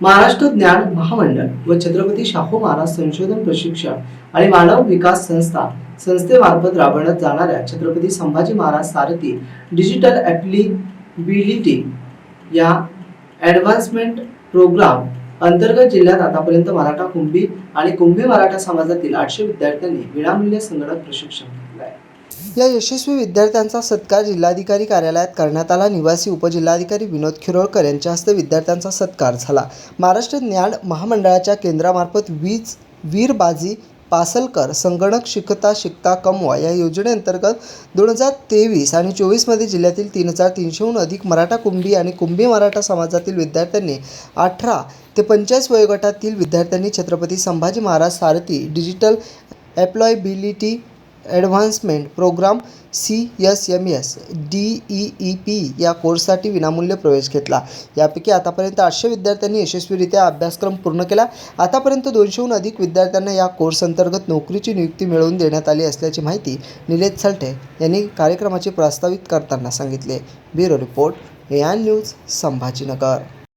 महाराष्ट्र ज्ञान महामंडळ व छत्रपती शाहू महाराज संशोधन प्रशिक्षण आणि मानव विकास संस्था संस्थेमार्फत राबवण्यात जाणाऱ्या छत्रपती संभाजी महाराज सारथी डिजिटल ॲप्लिबिलिटी या ॲडव्हान्समेंट प्रोग्राम अंतर्गत जिल्ह्यात आतापर्यंत मराठा कुंभी आणि कुंभी मराठा समाजातील आठशे विद्यार्थ्यांनी विनामूल्य संगणक प्रशिक्षण घेतलं आहे. या यशस्वी विद्यार्थ्यांचा सत्कार जिल्हाधिकारी कार्यालयात करण्यात आला. निवासी उपजिल्हाधिकारी विनोद खिरोळकर यांच्या हस्ते विद्यार्थ्यांचा सत्कार झाला. महाराष्ट्र ज्ञान महामंडळाच्या केंद्रामार्फत वीज वीरबाजी पासलकर संगणक शिकता शिकता कमवा या योजनेअंतर्गत दोन हजार तेवीस आणि चोवीसमध्ये जिल्ह्यातील तीन हजार तीनशेहून अधिक मराठा कुंभी आणि कुंभी मराठा समाजातील विद्यार्थ्यांनी अठरा ते पंचेचाळीस वयोगटातील विद्यार्थ्यांनी Chhatrapati Sambhaji Maharaj Sarthi digital employability advancement program C S M S D E E P या कोर्ससाठी विनामूल्य प्रवेश घेतला. यापैकी आतापर्यंत आठशे विद्यार्थ्यांनी यशस्वीरित्या अभ्यासक्रम पूर्ण केला. आतापर्यंत दोनशेहून अधिक विद्यार्थ्यांना या कोर्स अंतर्गत नोकरीची नियुक्ती मिळवून देण्यात आली असल्याची माहिती निलेश सलटे यांनी कार्यक्रमाचे प्रस्तावित करताना सांगितले. ब्युरो रिपोर्ट एआन न्यूज संभाजीनगर.